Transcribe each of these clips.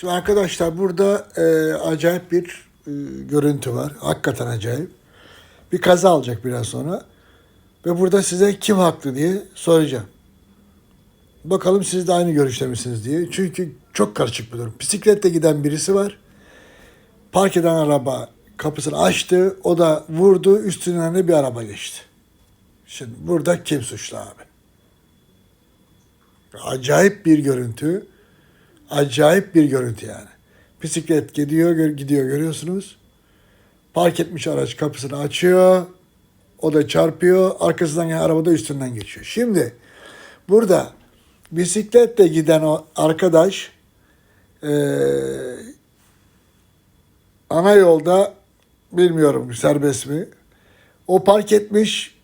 Şimdi arkadaşlar burada e, acayip bir e, görüntü var. Hakikaten acayip. Bir kaza alacak biraz sonra. Ve burada size kim haklı diye soracağım. Bakalım siz de aynı görüşte misiniz diye. Çünkü çok karışık bir durum. Bisikletle giden birisi var. Park eden araba kapısını açtı. O da vurdu. Üstünden de bir araba geçti. Şimdi burada kim suçlu abi? Acayip bir görüntü. Acayip bir görüntü yani. Bisiklet gidiyor, gidiyor görüyorsunuz. Park etmiş araç kapısını açıyor. O da çarpıyor. Arkasından gelen araba da üstünden geçiyor. Şimdi burada bisikletle giden o arkadaş eee ana yolda bilmiyorum serbest mi? O park etmiş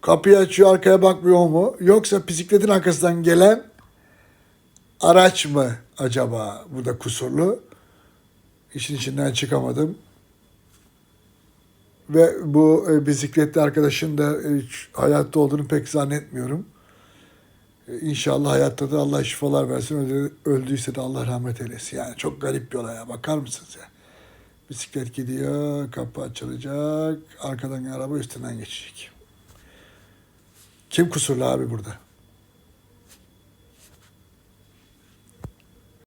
kapıyı açıyor arkaya bakmıyor mu? Yoksa bisikletin arkasından gelen araç mı acaba burada kusurlu? İşin içinden çıkamadım. Ve bu e, bisikletli arkadaşın da e, hayatta olduğunu pek zannetmiyorum. E, İnşallah hayatta da Allah şifalar versin. Öldü- Öldüyse de Allah rahmet eylesin. Yani çok garip bir olay ya. Bakar mısınız ya? Bisiklet gidiyor, kapı açılacak, arkadan araba üstünden geçecek. Kim kusurlu abi burada?